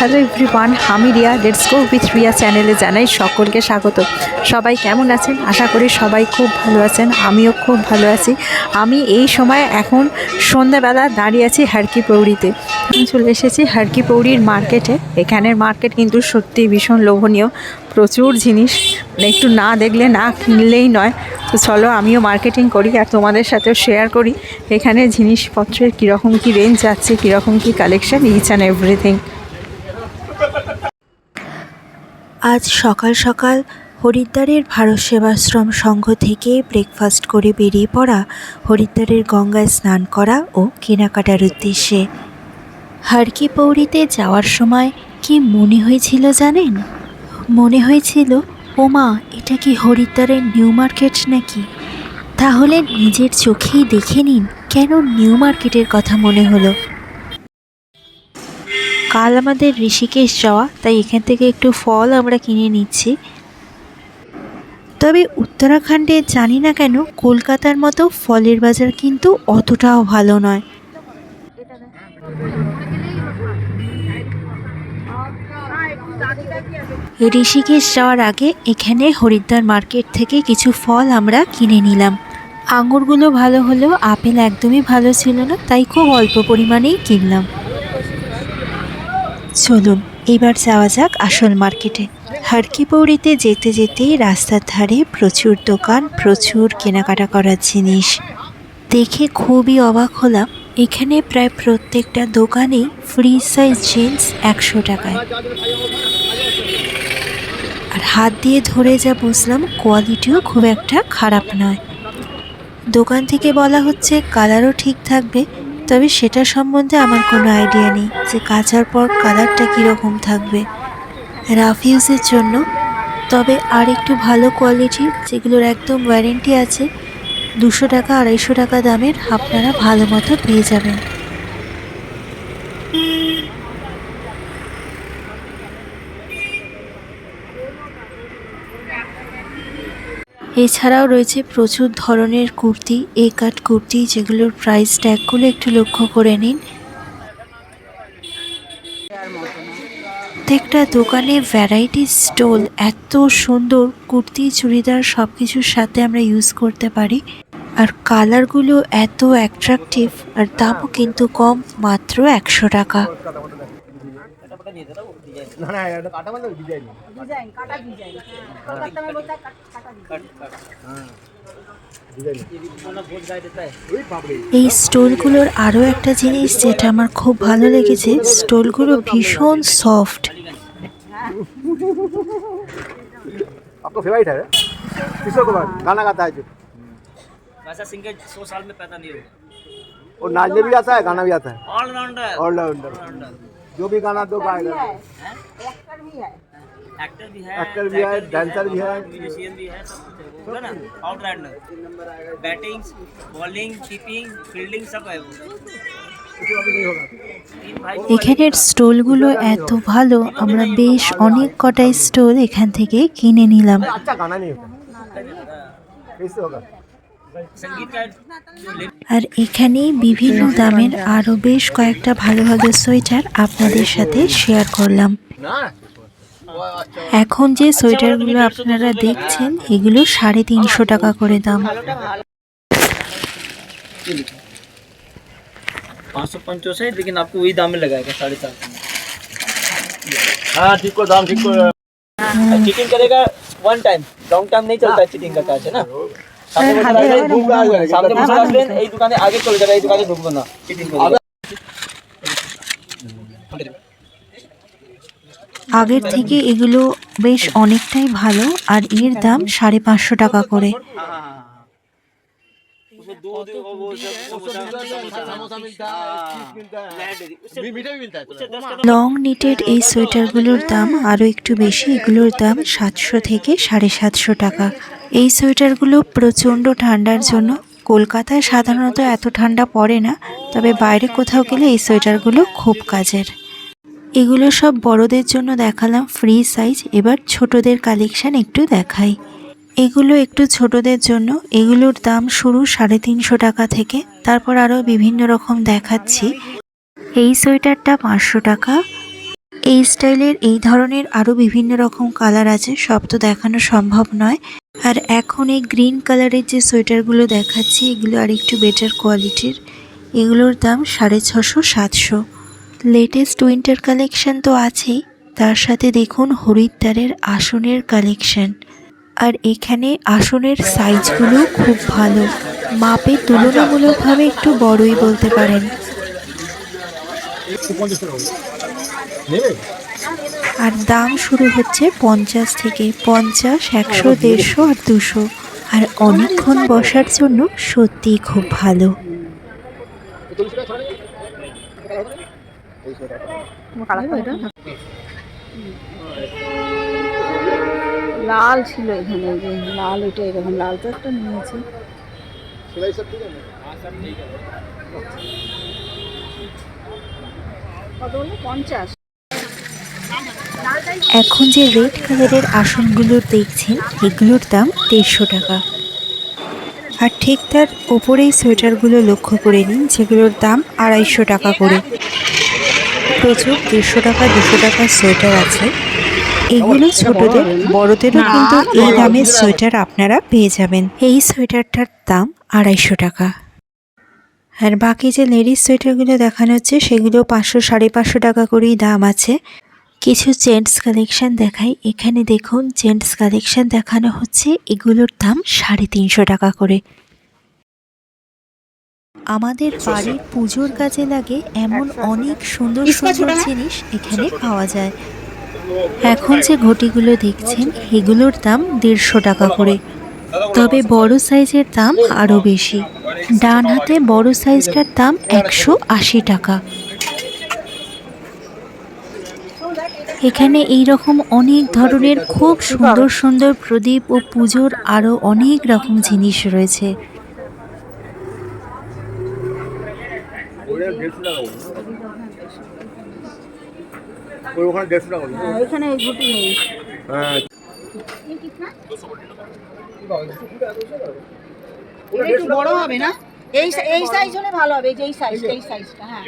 Hello everyone, আমি Riya. Let's go with Riya চ্যানেলে জানাই সকলকে স্বাগত। সবাই কেমন আছেন? আশা করি সবাই খুব ভালো আছেন। আমিও খুব ভালো আছি। আমি এই সময় এখন সন্ধ্যাবেলা দাঁড়িয়ে আছি হারকি আমি চলে এসেছি হারকি পৌড়ির মার্কেটে। এখানের মার্কেট কিন্তু সত্যি ভীষণ লোভনীয়। প্রচুর জিনিস। একটু না দেখলে, না কিনলেই নয়। তো চলো আমিও মার্কেটিং করি আর তোমাদের সাথেও শেয়ার করি। এখানে জিনিসপত্রের কীরকম কী রেঞ্জ আছে, কীরকম কী কালেকশন ইচ অ্যান্ড এভরিথিং আজ সকাল সকাল হরিদ্বারের ভারত সেবাশ্রম সংঘ থেকে ব্রেকফাস্ট করে বেরিয়ে পড়া হরিদ্বারের গঙ্গায় স্নান করা ও কেনাকাটার উদ্দেশ্যে। হারকি পৌরিতে যাওয়ার সময় কি মনে হয়েছিল জানেন? মনে হয়েছিল, ওমা, এটা কি হরিদ্বারের নিউ মার্কেট নাকি? তাহলে নিজের চোখেই দেখে নিন কেন নিউ মার্কেটের কথা মনে হলো। কাল আমাদের ঋষিকেশ যাওয়া, তাই এখান থেকে একটু ফল আমরা কিনে নিচ্ছি। তবে উত্তরাখণ্ডে জানি না কেন, কলকাতার মতো ফলের বাজার কিন্তু অতটাও ভালো নয়। ঋষিকেশ যাওয়ার আগে এখানে হরিদ্বার মার্কেট থেকে কিছু ফল আমরা কিনে নিলাম। আঙুরগুলো ভালো হলেও আপেল একদমই ভালো ছিল না, তাই খুব অল্প পরিমাণেই কিনলাম। চলুন, এবার যাওয়া যাক আসল মার্কেটে। হারকিপৌড়িতে যেতে যেতেই রাস্তার ধারে প্রচুর দোকান, প্রচুর কেনাকাটা করার জিনিস। দেখে খুবই অবাক হলাম, এখানে প্রায় প্রত্যেকটা দোকানেই ফ্রি সাইজ জিন্স একশো টাকায়। আর হাত দিয়ে ধরে যা বুঝলাম, কোয়ালিটিও খুব একটা খারাপ নয়। দোকান থেকে বলা হচ্ছে কালারও ঠিক থাকবে তবে সেটা সম্বন্ধে আমার কোনো আইডিয়া নেই যে কাচার পর কালারটা কীরকম থাকবে। রাফ ইউজের জন্য। তবে আর একটু ভালো কোয়ালিটির যেগুলোর একদম ওয়ারেন্টি আছে, দুশো টাকা, আড়াইশো টাকা দামের আপনারা ভালো মতো পেয়ে যাবেন। এছাড়াও রয়েছে প্রচুর ধরনের কুর্তি, এ কাট কুর্তি যেগুলোর প্রাইস ট্যাগগুলো একটু লক্ষ্য করে নিন। প্রত্যেকটা দোকানে ভ্যারাইটি স্টোল এত সুন্দর কুর্তি, চুড়িদার সব কিছুর সাথে আমরা ইউজ করতে পারি। আর কালারগুলো এত অ্যাট্রাকটিভ আর দামও কিন্তু কম, মাত্র একশো টাকা। না না এটা কাটা মানে ডিজাইন ডিজাইন কাটা ডিজাইন কলকাতা में बोलता है कट- काटा डिजाइन ডিজাইন ওই বাবরে এই স্টোলগুলোর আরও একটা জিনিস যেটা আমার খুব ভালো লেগেছে স্টোলগুলো ভীষণ সফট आपका फेवरेट है किशोर कुमार गाना गाता है जो वैसा सिंगर सौ साल में पैदा नहीं हुआ वो नाचने भी आता है गाना भी आता है ऑलराउंडर ऑलराउंडर जो भी गाना दो गाएगा एक्टर भी है एक्टर भी है एक्टर भी है डांसर भी है म्यूजिशियन भी है सब कुछ है वो है ना allrounder batting bowling keeping fielding सब है वो इसमें अभी नहीं होगा तीन भाई এখানের স্টোলগুলো এত ভালো আমরা বেশ অনেক কটাই স্টোল এখান থেকে কিনে নিলাম আর এখানেই বিভিন্ন দামের আরও বেশ কয়েকটা ভালো ভালো সোয়েটার আপনাদের সাথে শেয়ার করলাম ना এখন যে সোয়েটারগুলো আপনারা দেখছেন এগুলো সাড়ে তিনশো টাকা করে দাম पाँच सौ पंचोसठ लेकिन आपको वही दाम में लगाएगा साढ़े चार सौ हाँ ठीक को दाम ठीक को चीटिंग करेगा वन टाइम लॉन्ग टाइम नहीं चलता है चीटिंग का काज है ना আগের থেকে এগুলো বেশ অনেকটাই ভালো আর এর দাম সাড়ে পাঁচশো টাকা করে। লং নিটেড এই সোয়েটারগুলোর দাম আরও একটু বেশি এগুলোর দাম সাতশো থেকে সাড়ে সাতশো টাকা এই সোয়েটারগুলো প্রচণ্ড ঠান্ডার জন্য কলকাতায় সাধারণত এত ঠান্ডা পড়ে না তবে বাইরে কোথাও গেলে এই সোয়েটারগুলো খুব কাজের এগুলো সব বড়দের জন্য দেখালাম ফ্রি সাইজ এবার ছোটদের কালেকশান একটু দেখাই এগুলো একটু ছোটদের জন্য। এগুলোর দাম শুরু সাড়ে তিনশো টাকা থেকে, তারপর আরও বিভিন্ন রকম দেখাচ্ছি। এই সোয়েটারটা পাঁচশো টাকা। এই স্টাইলের এই ধরনের আরও বিভিন্ন রকম কালার আছে, সব তো দেখানো সম্ভব নয়। আর এখন এই গ্রিন কালারের যে সোয়েটারগুলো দেখাচ্ছি, এগুলো আর একটু বেটার কোয়ালিটির। এগুলোর দাম সাড়ে ছশো সাতশো। লেটেস্ট উইন্টার কালেকশন তো আছেই। তার সাথে দেখুন হরিদ্বারের আসনের কালেকশন আর এখানে আসনের সাইজগুলো খুব ভালো। মাপে তুলনামূলকভাবে একটু বড়ই বলতে পারেন। আর দাম শুরু হচ্ছে পঞ্চাশ থেকে পঞ্চাশ, একশো, দেড়শো আর দুশো। আর অনেকক্ষণ বসার জন্য সত্যিই খুব ভালো। লাল ছিল এখানে যে লাল ওইটা এরকম লাল তো একটা নিয়েছি। পঞ্চাশ। এখন যে রেড কালারের আসনগুলো দেখছেন এগুলোর দাম দেড়শো টাকা। আর ঠিক তার ওপরেই সোয়েটারগুলো লক্ষ্য করে নিন যেগুলোর দাম আড়াইশো টাকা করে। প্রচুর দেড়শো টাকা দুশো টাকার সোয়েটার আছে। এগুলো ছোটদের বড়দেরও কিন্তু এই দামের সোয়েটার আপনারা পেয়ে যাবেন। এই সোয়েটারটার দাম আড়াইশো টাকা। আর বাকি যে লেডিস সোয়েটারগুলো দেখানো হচ্ছে সেগুলো পাঁচশো সাড়ে পাঁচশো টাকা করেই দাম আছে। কিছু জেন্টস কালেকশন দেখাই। এখানে দেখুন জেন্টস কালেকশন দেখানো হচ্ছে। এগুলোর দাম সাড়ে তিনশো টাকা করে। আমাদের বাড়ির পুজোর কাজে লাগে এমন অনেক সুন্দর সুন্দর জিনিস এখানে পাওয়া যায়। এখন যে ঘটিগুলো দেখছেন, এগুলোর দাম দেড়শো টাকা করে। তবে বড় সাইজের দাম আরও বেশি। ডান হাতে বড় সাইজটার দাম একশো আশি টাকা। এখানে এই রকম অনেক ধরনের খুব সুন্দর সুন্দর প্রদীপ ও পুজোর আরও অনেক রকম জিনিস রয়েছে ওটা দেড়শো টাকা বলুন ওই ওখানে দেড়শো টাকা হ্যাঁ, এই নেই। হ্যাঁ। একটু বড় হবে না? এই এই সাইজ হলে ভালো হবে যে এই সাইজ এই সাইজটা হ্যাঁ।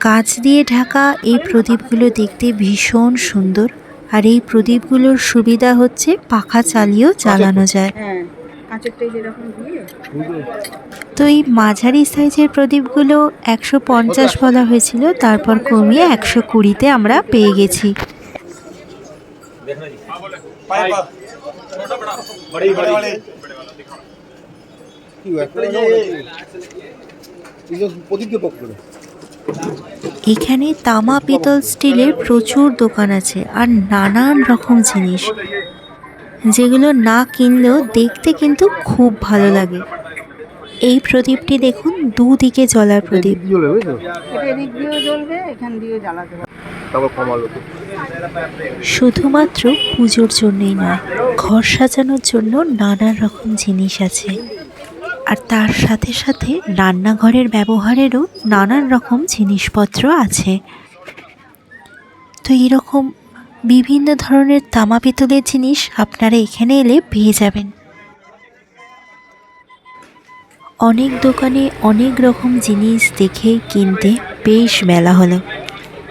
কাঁচ দিয়ে ঢাকা এই প্রদীপগুলো দেখতে ভীষণ সুন্দর। আর এই প্রদীপগুলোর সুবিধা হচ্ছে পাখা চালিয়েও চালানো যায়। হ্যাঁ। তো এই মাঝারি সাইজের প্রদীপগুলো একশো পঞ্চাশ বলা হয়েছিল, তারপর কমিয়ে একশো কুড়িতে আমরা পেয়ে গেছি। এখানে তামা পিতল স্টিলের প্রচুর দোকান আছে, আর নানান রকম জিনিস। যেগুলো না কিনলেও দেখতে কিন্তু খুব ভালো লাগে। এই প্রদীপটি দেখুন, দুদিকে জ্বলার প্রদীপ। শুধুমাত্র পুজোর জন্যই নয়, ঘর সাজানোর জন্য নানান রকম জিনিস আছে। আর তার সাথে সাথে রান্নাঘরের ব্যবহারেরও নানান রকম জিনিসপত্র আছে। তো এরকম বিভিন্ন ধরনের তামা পিতলের জিনিস আপনারা এখানে এলে পেয়ে যাবেন। অনেক দোকানে অনেক রকম জিনিস দেখে কিনতে বেশ মেলা হলো।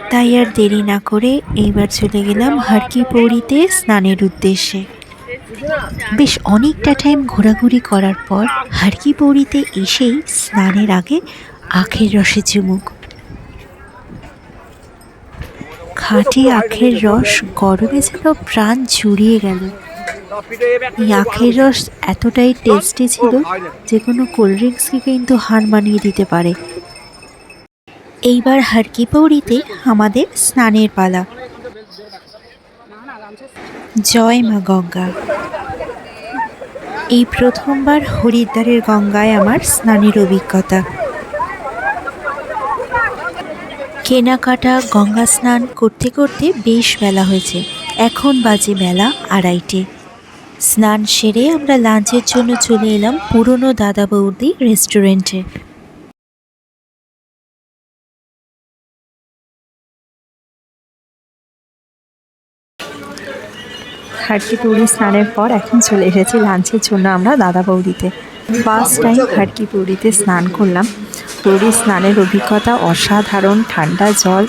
তাই আর দেরি না করে এইবার চলে গেলাম হারকি পৌরিতে স্নানের উদ্দেশ্যে। বেশ অনেকটা টাইম ঘোরাঘুরি করার পর হারকি পৌরিতে এসেই স্নানের আগে আখের রসে চুমুক খাঁটি আখের রস গরমে যেন প্রাণ জুড়িয়ে গেল। এই আখের রস এতটাই টেস্টি ছিল যে কোনো কোল্ড ড্রিঙ্কসকে কিন্তু হার মানিয়ে দিতে পারে। এইবার হারকি পৌরিতে আমাদের স্নানের পালা। জয় মা গঙ্গা। এই প্রথমবার হরিদ্বারের গঙ্গায় আমার স্নানের অভিজ্ঞতা। কেনাকাটা, গঙ্গা স্নান করতে করতে বেশ বেলা হয়েছে। এখন বাজে বেলা আড়াইটে। স্নান সেরে আমরা লাঞ্চের জন্য চলে এলাম পুরনো দাদা বৌদি রেস্টুরেন্টে। খাটকি পুরী স্নানের পর এখন চলে এসেছি লাঞ্চের জন্য আমরা দাদা বৌদিতে ফার্স্ট টাইম খাটকি পুরীতে স্নান করলাম। পুরী স্নানের অভিজ্ঞতা, অসাধারণ, ঠান্ডা জল,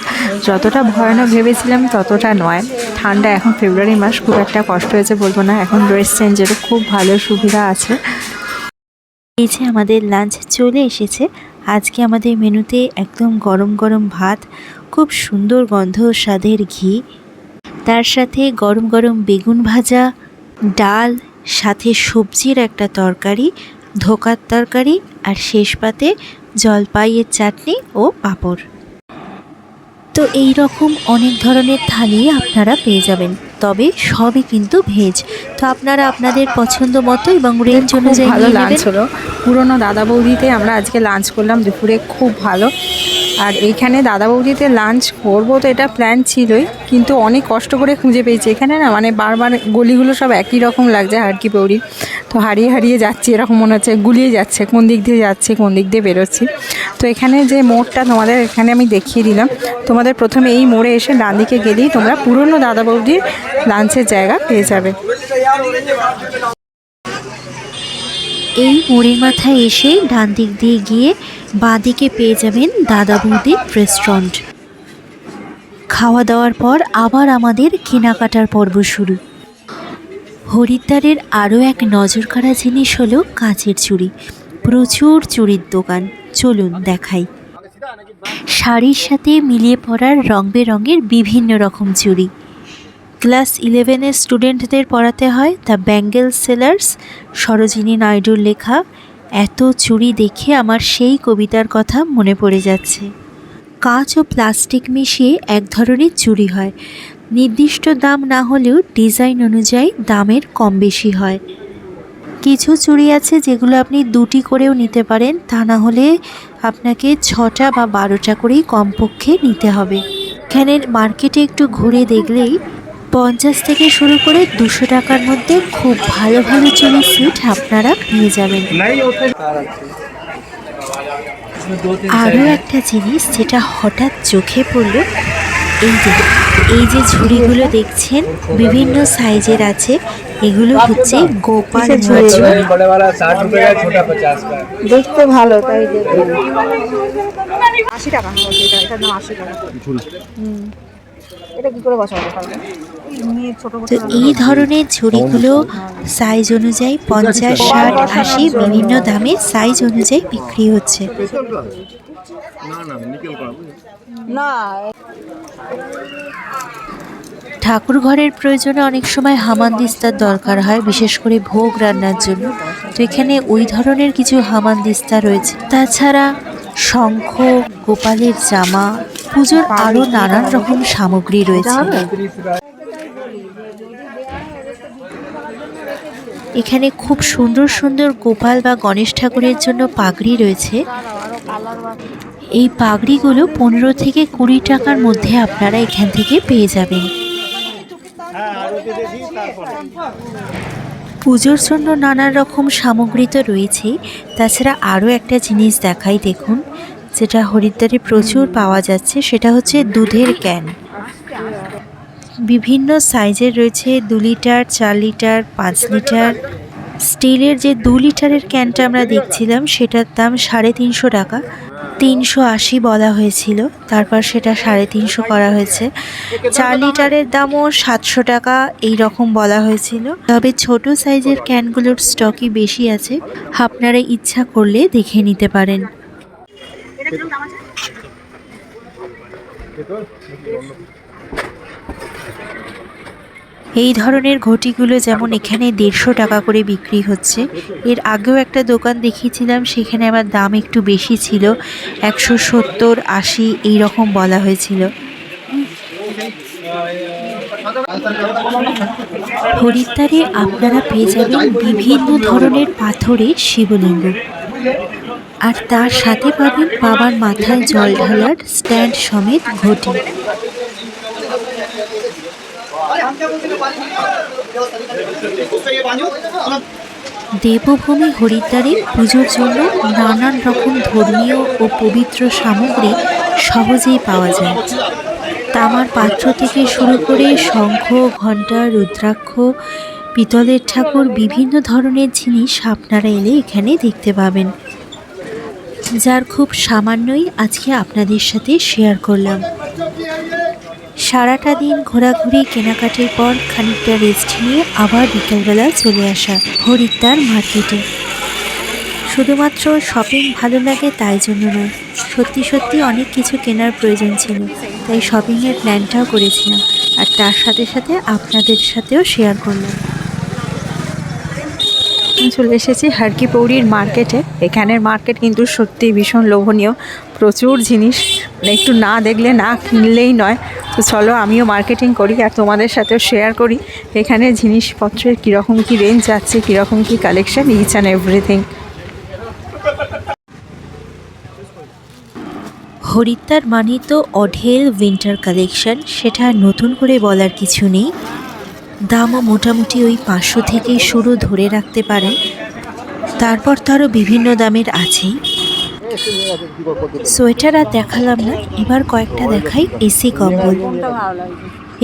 যতটা ভয়ানক ভেবেছিলাম ততটা নয়। ঠান্ডা এখন ফেব্রুয়ারি মাস খুব একটা কষ্ট হয়েছে বলব না, এখন ড্রেস চেঞ্জেরও খুব ভালো সুবিধা আছে। এই যে আমাদের লাঞ্চ চলে এসেছে, আজকে আমাদের মেনুতে একদম গরম গরম ভাত, খুব সুন্দর গন্ধ, স্বাদের ঘি, তার সাথে গরম গরম বেগুন ভাজা, ডাল, সাথে সবজির একটা তরকারি, ধোকার তরকারি, আর শেষ পাতে জলপাইয়ের চাটনি ও পাঁপড়। তো এই রকম অনেক ধরনের থালি আপনারা পেয়ে যাবেন। তবে সবই কিন্তু ভেজ। তো আপনারা আপনাদের পছন্দ মতো এবং রেঞ্জ অনুযায়ী ভালো লাঞ্চ হলো। পুরনো দাদা বৌদিতে আমরা আজকে লাঞ্চ করলাম দুপুরে খুব ভালো। আর এইখানে দাদা বৌদিতে লাঞ্চ করব তো এটা প্ল্যান ছিলই কিন্তু অনেক কষ্ট করে খুঁজে পেয়েছি। এখানে না মানে বারবার গলিগুলো সব একই রকম লাগছে হাড়কি পৌড়ি তো হারিয়ে হারিয়ে যাচ্ছি এরকম মনে হচ্ছে গুলিয়ে যাচ্ছে কোন দিক দিয়ে যাচ্ছে কোন দিক দিয়ে বেরোচ্ছি। তো এখানে যে মোড়টা তোমাদের এখানে আমি দেখিয়ে দিলাম। তোমাদের প্রথমে এই মোড়ে এসে ডান দিকে গেলেই তোমরা পুরনো দাদা বৌদির লাঞ্চের জায়গা পেয়ে যাবে। এই মোড়ের মাথায় এসে ডান দিক দিয়ে গিয়ে বাঁ দিকে পেয়ে যাবেন দাদা বৌদির রেস্টুরেন্ট খাওয়া দাওয়ার পর আবার আমাদের কেনাকাটার পর্ব শুরু। হরিদ্বারের আরও এক নজরকাড়া জিনিস হলো কাঁচের চুড়ি। প্রচুর চুড়ির দোকান। চলুন দেখাই। শাড়ির সাথে মিলিয়ে পড়ার রং বেরঙের বিভিন্ন রকম চুড়ি। ক্লাস ইলেভেনের স্টুডেন্টদের পড়াতে হয় দ্য ব্যাঙ্গেল সেলার্স, সরোজিনী নাইডুর লেখা। এত চুরি দেখে আমার সেই কবিতার কথা মনে পড়ে যাচ্ছে। কাঁচ ও প্লাস্টিক মিশিয়ে এক ধরনের চুড়ি হয়। নির্দিষ্ট দাম না হলেও ডিজাইন অনুযায়ী দামের কম বেশি হয়। কিছু চুড়ি আছে যেগুলো আপনি দুটি করেও নিতে পারেন, তা না হলে আপনাকে ছটা বা বারোটা করেই কমপক্ষে নিতে হবে। এখানের মার্কেটে একটু ঘুরে দেখলেই পঞ্চাশ থেকে শুরু করে দুশো টাকার মধ্যে খুব ভালো ভালো চুলের সুইট আপনারা পেয়ে যাবেন। আরও একটা জিনিস যেটা হঠাৎ চোখে পড়ল এই যে এই যে ঝুড়িগুলো দেখছেন বিভিন্ন সাইজের আছে এগুলো হচ্ছে গোপাল দেখতে ভালো তাই টাকা এটা কি করে বসাবো? তো এই ধরনের ঝুড়িগুলো সাইজ অনুযায়ী পঞ্চাশ ষাট আশি বিভিন্ন দামে সাইজ অনুযায়ী বিক্রি হচ্ছে। ঠাকুর ঘরের প্রয়োজনে অনেক সময় হামানদিস্তার দরকার হয় বিশেষ করে ভোগ রান্নার জন্য। তো এখানে ওই ধরনের কিছু হামানদিস্তা রয়েছে। তাছাড়া শঙ্খ গোপালের জামা পুজোর আরও নানান রকম সামগ্রী রয়েছে। এখানে খুব সুন্দর সুন্দর গোপাল বা গণেশ ঠাকুরের জন্য পাগড়ি রয়েছে। এই পাগড়িগুলো পনেরো থেকে কুড়ি টাকার মধ্যে আপনারা এখান থেকে পেয়ে যাবেন। পুজোর জন্য নানান রকম সামগ্রী তো রয়েছেই তাছাড়া আরও একটা জিনিস দেখাই দেখুন, যেটা হরিদ্বারে প্রচুর পাওয়া যাচ্ছে, সেটা হচ্ছে দুধের ক্যান। বিভিন্ন সাইজের রয়েছে দু লিটার, চার লিটার, পাঁচ লিটার। স্টিলের যে দু লিটারের ক্যানটা আমরা দেখছিলাম, সেটার দাম সাড়ে তিনশো টাকা। তিনশো আশি বলা হয়েছিল, তারপর সেটা সাড়ে তিনশো করা হয়েছে। চার লিটারের দামও সাতশো টাকা, এই রকম বলা হয়েছিল। তবে ছোট সাইজের ক্যানগুলোর স্টকই বেশি আছে। আপনারা ইচ্ছা করলে দেখে নিতে পারেন। এই ধরনের ঘটিগুলো যেমন এখানে দেড়শো টাকা করে বিক্রি হচ্ছে, এর আগেও একটা দোকান দেখিয়েছিলাম, সেখানে আমার দাম একটু বেশি ছিল, একশো সত্তর, আশি, এইরকম বলা হয়েছিল। হরিদ্বারে আপনারা পেয়ে যাবেন বিভিন্ন ধরনের পাথরের শিবলিঙ্গ। আর তার সাথে পাবেন বাবার মাথায় জল ঢালার স্ট্যান্ড সমেত ঘটি। দেবভূমি হরিদ্বারে পুজোর জন্য নানান রকম ধর্মীয় ও পবিত্র সামগ্রী সহজেই পাওয়া যায়। তামার পাত্র থেকে শুরু করে শঙ্খ, ঘণ্টা, রুদ্রাক্ষ, পিতলের ঠাকুর, বিভিন্ন ধরনের জিনিস আপনারা এলে এখানে দেখতে পাবেন। যার খুব সামান্যই আজকে আপনাদের সাথে শেয়ার করলাম। সারাটা দিন ঘোরাঘুরি, কেনাকাটির পর খানিকটা রেস্ট নিয়ে আবার বিকেলবেলা চলে আসা হরিদ্বার মার্কেটে। শুধুমাত্র শপিং ভালো লাগে তাই জন্য নয়, সত্যি সত্যি অনেক কিছু কেনার প্রয়োজন ছিল, তাই শপিংয়ের প্ল্যানটাও করেছিলাম, আর তার সাথে সাথে আপনাদের সাথেও শেয়ার করলাম। চলে এসেছি হারকি পৌরির মার্কেটে। এখানের মার্কেট কিন্তু সত্যি ভীষণ লোভনীয়। প্রচুর জিনিস মানে একটু না দেখলে না কিনলেই নয়। তো চলো আমিও মার্কেটিং করি আর তোমাদের সাথেও শেয়ার করি এখানে জিনিসপত্রের কীরকম কী রেঞ্জ যাচ্ছে, কীরকম কী collection each and everything Haridwar মানে তো অঢেল উইন্টার কালেকশন সেটা নতুন করে বলার কিছু নেই। দামও মোটামুটি ওই পাঁচশো থেকে শুরু ধরে রাখতে পারেন তারপর তো আরও বিভিন্ন দামের আছেই। সোয়েটার আর দেখালাম না, এবার কয়েকটা দেখাই এসি কম্বল।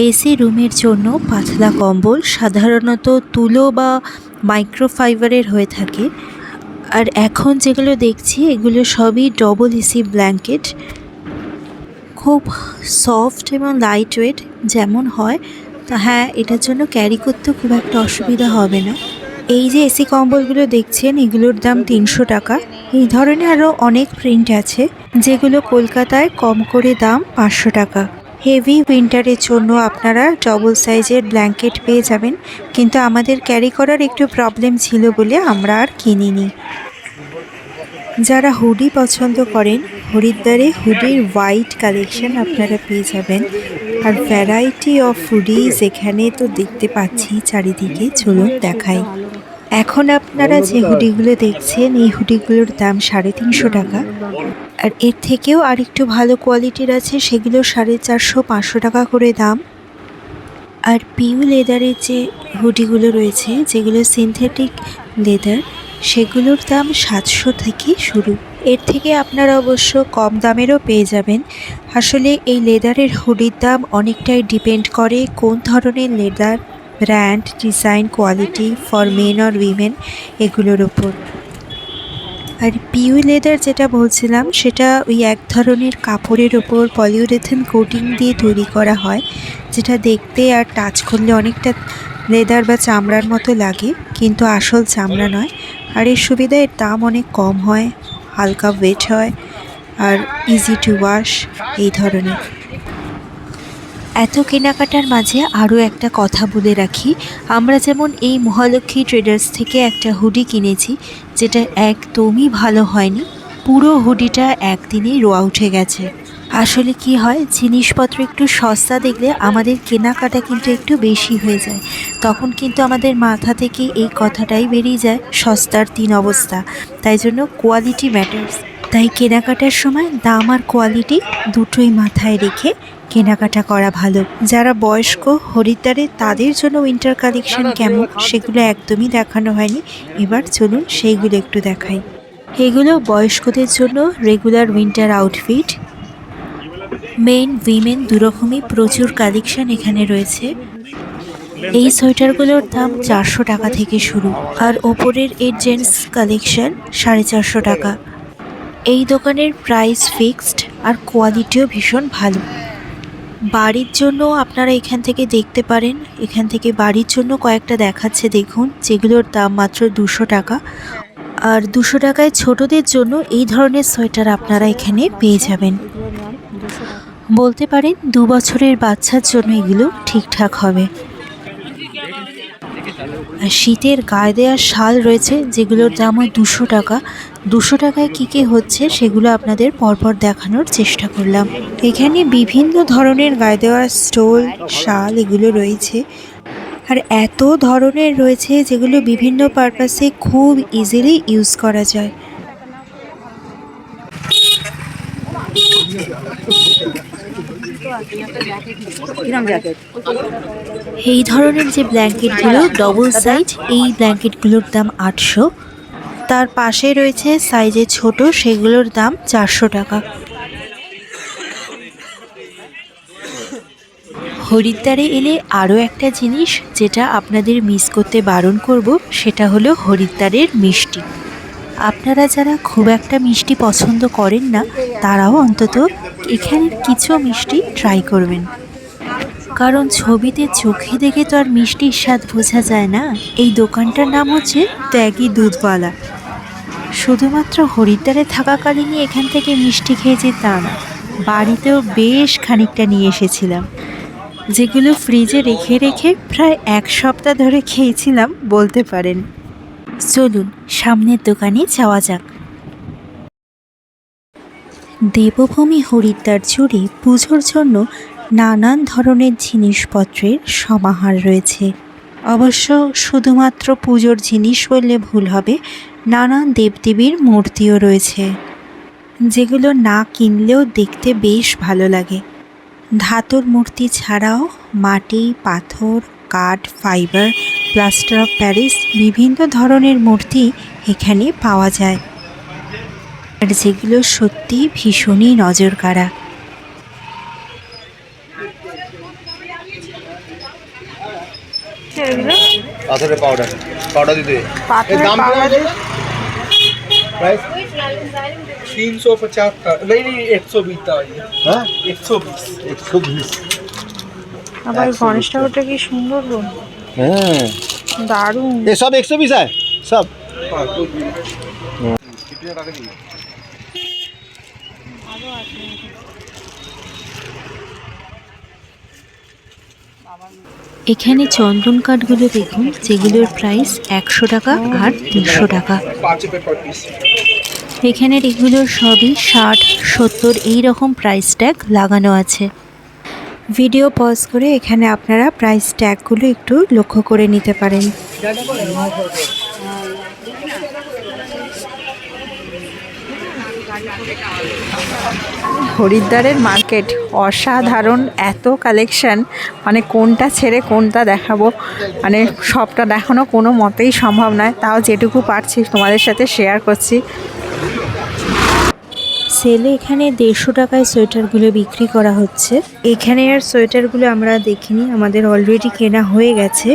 এসি রুমের জন্য পাতলা কম্বল, সাধারণত তুলো বা মাইক্রোফাইবারের হয়ে থাকে। আর এখন যেগুলো দেখছি, এগুলো সবই ডবল এসি ব্ল্যাঙ্কেট খুব সফট এবং লাইট ওয়েট যেমন হয় তা হ্যাঁ এটার জন্য ক্যারি করতে খুব একটা অসুবিধা হবে না। এই যে এসি কম্বলগুলো দেখছেন, এগুলোর দাম তিনশো টাকা। এই ধরনের আরও অনেক প্রিন্ট আছে, যেগুলো কলকাতায় কম করে দাম পাঁচশো টাকা। হেভি উইন্টারের জন্য আপনারা ডবল সাইজের ব্ল্যাঙ্কেট পেয়ে যাবেন, কিন্তু আমাদের ক্যারি করার একটু প্রবলেম ছিল বলে আমরা আর কিনিনি। যারা হুডি পছন্দ করেন, হরিদ্বারে হুডির হোয়াইট কালেকশন আপনারা পেয়ে যাবেন। আর ভ্যারাইটি অফ হুডিজ এখানে তো দেখতে পাচ্ছি, চারিদিকে চলুন দেখাই। এখন আপনারা যে হুডিগুলো দেখছেন, এই হুডিগুলোর দাম সাড়ে তিনশো টাকা। আর এর থেকেও আরেকটু ভালো কোয়ালিটির আছে, সেগুলো সাড়ে চারশো পাঁচশো টাকা করে দাম। আর পিউ লেদারের যে হুডিগুলো রয়েছে, যেগুলো সিনথেটিক লেদার সেগুলোর দাম সাতশো থেকে শুরু। এর থেকে আপনারা অবশ্য কম দামেরও পেয়ে যাবেন। আসলে এই লেদারের হুডির দাম অনেকটাই ডিপেন্ড করে কোন ধরনের leather brand design quality for men or women এগুলোর ওপর আর পিউ লেদার যেটা বলছিলাম, সেটা ওই এক ধরনের কাপড়ের ওপর পলিউরেথন কোটিং দিয়ে তৈরি করা হয়, যেটা দেখতে আর টাচ করলে অনেকটা লেদার বা চামড়ার মতো লাগে, কিন্তু আসল চামড়া নয়। আর এর সুবিধা এর দাম অনেক কম হয়। হালকা ওয়েট হয় আর ইজি টু ওয়াশ এই ধরনের। এত কেনাকাটার মাঝে আরও একটা কথা বলে রাখি। আমরা যেমন এই মহালক্ষ্মী ট্রেডার্স থেকে একটা হুডি কিনেছি, যেটা একদমই ভালো হয়নি। পুরো হুডিটা একদিনেই রোয়া উঠে গেছে। আসলে কি হয়, জিনিসপত্র একটু সস্তা দেখলে আমাদের কেনাকাটা কিন্তু একটু বেশি হয়ে যায়। তখন কিন্তু আমাদের মাথা থেকে এই কথাটাই বেরিয়ে যায়, সস্তার তিন অবস্থা। তাই জন্য কোয়ালিটি ম্যাটার্স তাই কেনাকাটার সময় দাম আর কোয়ালিটি দুটোই মাথায় রেখে কেনাকাটা করা ভালো। যারা বয়স্ক, হরিদ্বারে, তাদের জন্য উইন্টার কালেকশন কেমন সেগুলো একদমই দেখানো হয়নি। এবার চলুন সেইগুলো একটু দেখাই। এগুলো বয়স্কদের জন্য regular winter outfit men women দুরকমই প্রচুর কালেকশন এখানে রয়েছে। এই সোয়েটারগুলোর দাম চারশো টাকা থেকে শুরু। আর ওপরের এই জেন্টস কালেকশন সাড়ে চারশো টাকা। এই দোকানের প্রাইস ফিক্সড আর কোয়ালিটিও ভীষণ ভালো। বাড়ির জন্য আপনারা এখান থেকে দেখতে পারেন। এখান থেকে বাড়ির জন্য কয়েকটা দেখাচ্ছে দেখুন, যেগুলোর দাম মাত্র দুশো টাকা। আর দুশো টাকায় ছোটদের জন্য এই ধরনের সোয়েটার আপনারা এখানে পেয়ে যাবেন। বলতে পারেন দু বছরের বাচ্চার জন্য এগুলো ঠিকঠাক হবে। শীতের গায়ে দেওয়ার শাল রয়েছে, যেগুলোর দামও দুশো টাকা। দুশো টাকায় কী কী হচ্ছে সেগুলো আপনাদের পরপর দেখানোর চেষ্টা করলাম। এখানে বিভিন্ন ধরনের গায়ে দেওয়ার স্টোল, শাল এগুলো রয়েছে। আর এত ধরনের রয়েছে যেগুলো বিভিন্ন পারপাসে খুব ইজিলি ইউজ করা যায়। এই ধরনের যে ব্ল্যাঙ্কেটগুলো ডবল সাইজ এই ব্ল্যাঙ্কেটগুলোর দাম আটশো। তার পাশে রয়েছে সাইজে ছোট, সেগুলোর দাম চারশো টাকা। হরিদ্বারে এলে আরও একটা জিনিস যেটা আপনাদের মিস করতে বারণ করব, সেটা হলো হরিদ্বারের মিষ্টি। আপনারা যারা খুব একটা মিষ্টি পছন্দ করেন না, তারাও অন্তত এখানের কিছু মিষ্টি ট্রাই করবেন। কারণ ছবিতে চোখে দেখে তো আর মিষ্টির স্বাদ বোঝা যায় না। এই দোকানটার নাম হচ্ছে ত্যাগী দুধওয়ালা। শুধুমাত্র হরিদ্বারে থাকাকালীনই এখান থেকে মিষ্টি খেয়েছি তা না বাড়িতেও বেশ খানিকটা নিয়ে এসেছিলাম। যেগুলো ফ্রিজে রেখে রেখে প্রায় এক সপ্তাহ ধরে খেয়েছিলাম, বলতে পারেন। চলুন, সামনের দোকানে যাওয়া যাক। দেবভূমি হরিদ্বার জুড়ে পুজোর জন্য নানান ধরনের জিনিসপত্রের সমাহার রয়েছে। অবশ্য শুধুমাত্র পুজোর জিনিস বললে ভুল হবে, নানান দেবদেবীর মূর্তিও রয়েছে। যেগুলো না কিনলেও দেখতে বেশ ভালো লাগে। ধাতুর মূর্তি ছাড়াও মাটি, পাথর, কাঠ, ফাইবার প্লাস্টার অফ প্যারিস বিভিন্ন ধরনের মূর্তি এখানে পাওয়া যায় আর যেগুলো সত্যি ভীষণই নজর কাড়া পাথরের পাউডার পাউডার দিতে পাথরের দাম powder প্রাইস तीन सौ पचास का नहीं नहीं एक सौ बीस था ये হ্যাঁ एक सौ बीस একশো বিশ আবার গণেশ ঠাকুরটা কি সুন্দর গো হ্যাঁ। সব একশো সব? এখানে চন্দন কাঠগুলো দেখুন যেগুলোর প্রাইস একশো টাকা আর তিনশো টাকা। এখানের এগুলোর সবই ষাট সত্তর এইরকম প্রাইস ট্যাগ লাগানো আছে। ভিডিও পজ করে এখানে আপনারা প্রাইস ট্যাগগুলো একটু লক্ষ্য করে নিতে পারেন। হরিদ্বারের মার্কেট অসাধারণ এত কালেকশন মানে কোনটা ছেড়ে কোনটা দেখাবো? মানে সবটা দেখানো কোনো মতেই সম্ভব নয়। তাও যেটুকু পারছি তোমাদের সাথে শেয়ার করছি। সেলে এখানে দেড়শো টাকায় সোয়েটারগুলো বিক্রি করা হচ্ছে। এখানে আর সোয়েটারগুলো আমরা দেখিনি আমাদের অলরেডি কেনা হয়ে গেছে।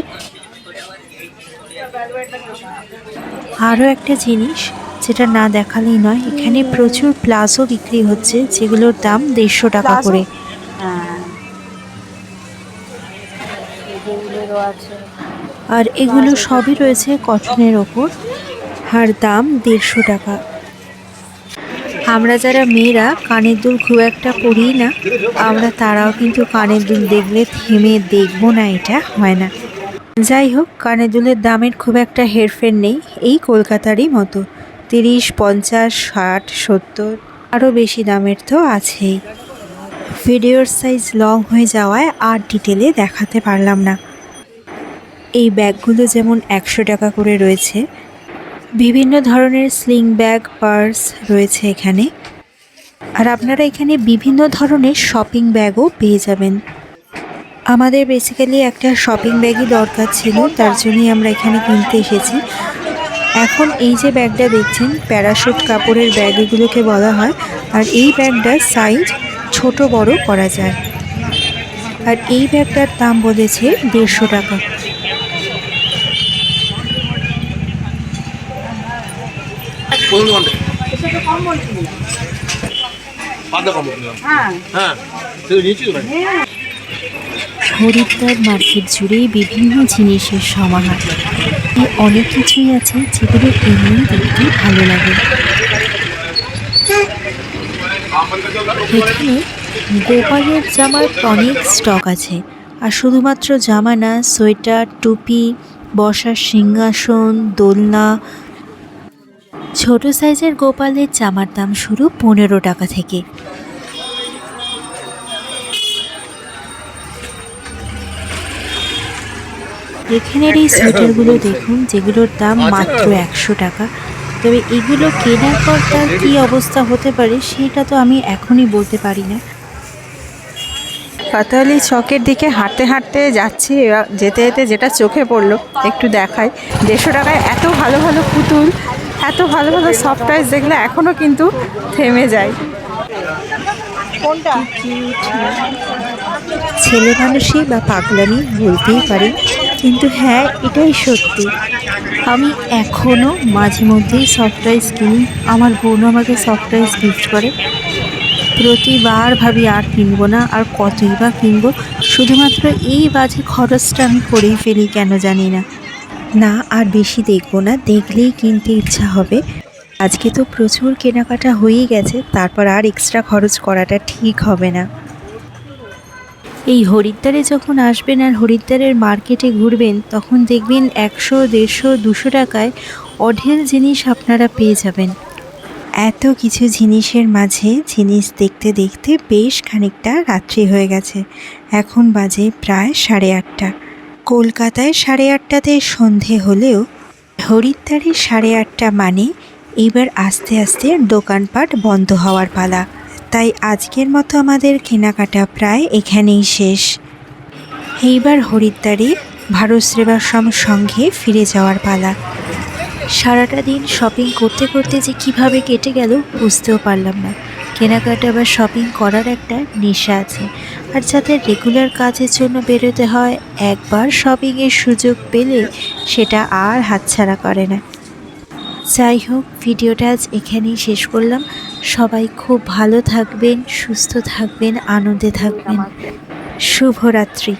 আরও একটা জিনিস যেটা না দেখালেই নয় এখানে প্রচুর প্লাজো বিক্রি হচ্ছে যেগুলোর দাম দেড়শো টাকা করে। আর এগুলো সবই রয়েছে কটনের ওপর। আর দাম দেড়শো টাকা। আমরা যারা মেয়েরা কানের দুল খুব একটা পরি না, আমরা তারাও কিন্তু কানের দুল দেখলে থেমে দেখব না, এটা হয় না। যাই হোক, কানের দুলের দামের খুব একটা হেরফের নেই, এই কলকাতারই মতো। তিরিশ, পঞ্চাশ, ষাট, সত্তর, আরও বেশি দামের তো আছেই। ভিডিওর সাইজ লং হয়ে যাওয়ায় আর ডিটেলে দেখাতে পারলাম না। এই ব্যাগগুলো যেমন একশো টাকা করে রয়েছে বিভিন্ন ধরনের স্লিং ব্যাগ পার্স রয়েছে এখানে। আর আপনারা এখানে বিভিন্ন ধরনের শপিং ব্যাগও পেয়ে যাবেন। আমাদের বেসিক্যালি একটা শপিং ব্যাগই দরকার ছিল, তার জন্যই আমরা এখানে কিনতে এসেছি। এখন এই যে ব্যাগটা দেখছেন প্যারাশুট কাপড়ের ব্যাগ এগুলোকে বলা হয়, আর এই ব্যাগটার সাইজ ছোট বড় করা যায়। আর এই ব্যাগটার দাম বলেছে দেড়শো টাকা। হ্যাঁ। হ্যাঁ। তুই নিয়েছিস হরিদ্বার মার্কেট জুড়ে বিভিন্ন জিনিসের সমাহার। অনেক কিছুই আছে যেগুলো এমনি দেখতে ভালো লাগে। এখানে গোপালের জামার অনেক স্টক আছে আর শুধুমাত্র জামা না সোয়েটার টুপি বসার সিংহাসন দোলনা ছোট সাইজের গোপালের জামার দাম শুরু পনেরো টাকা থেকে। এখানের এই সোয়েটারগুলো দেখুন যেগুলোর দাম মাত্র একশো টাকা। তবে এগুলো কেনার পর তার কী অবস্থা হতে পারে সেটা তো আমি এখনই বলতে পারি না। পাতালি চকের দিকে হাঁটতে হাঁটতে যাচ্ছি যেতে যেতে যেটা চোখে পড়ল একটু দেখাই। দেড়শো টাকায় এত ভালো ভালো পুতুল এত ভালো ভালো সফট টয়েস দেখলে এখনও কিন্তু থেমে যায়। কোনটা? ছেলে মানুষই বা পাগলামি বলতেই পারি কিন্তু হ্যাঁ এটাই সত্যি। আমি এখনও মাঝে মধ্যেই সফট টয়েস কিনি। আমার বোন আমাকে সফট টয়েস গিফট করে। প্রতিবার ভাবি আর কিনবো না আর কতই বা কিনবো। শুধুমাত্র এই বাজে খরচটা আমি করেই ফেলি কেন জানি না। না, আর বেশি দেখব না, দেখলেই কিনতে ইচ্ছা হবে। আজকে তো প্রচুর কেনাকাটা হয়েই গেছে, তারপর আর এক্সট্রা খরচ করাটা ঠিক হবে না। এই হরিদ্বারে যখন আসবেন আর হরিদ্বারের মার্কেটে ঘুরবেন, তখন দেখবেন একশো, দেড়শো, দুশো টাকায় অঢেল জিনিস আপনারা পেয়ে যাবেন। এত কিছু জিনিসের মাঝে জিনিস দেখতে দেখতে বেশ খানিকটা রাত্রি হয়ে গেছে। এখন বাজে প্রায় সাড়ে আটটা। কলকাতায় সাড়ে আটটাতে সন্ধে হলেও হরিদ্বারে সাড়ে আটটা মানে এবার আস্তে আস্তে দোকানপাট বন্ধ হওয়ার পালা। তাই আজকের মতো আমাদের কেনাকাটা প্রায় এখানেই শেষ। এইবার হরিদ্বারে ভারত সেবাশ্রম সঙ্গে ফিরে যাওয়ার পালা। সারাটা দিন শপিং করতে করতে যে কীভাবে কেটে গেল বুঝতেও পারলাম না। কেনাকাটা বা শপিং করার একটা নেশা আছে। আর যাদের রেগুলার কাজের জন্য বেরোতে হয়, একবার শপিংয়ের সুযোগ পেলে সেটা আর হাতছাড়া করে না। যাই হোক, ভিডিওটা আজ এখানেই শেষ করলাম। সবাই খুব ভালো থাকবেন, সুস্থ থাকবেন, আনন্দে থাকবেন। শুভরাত্রি।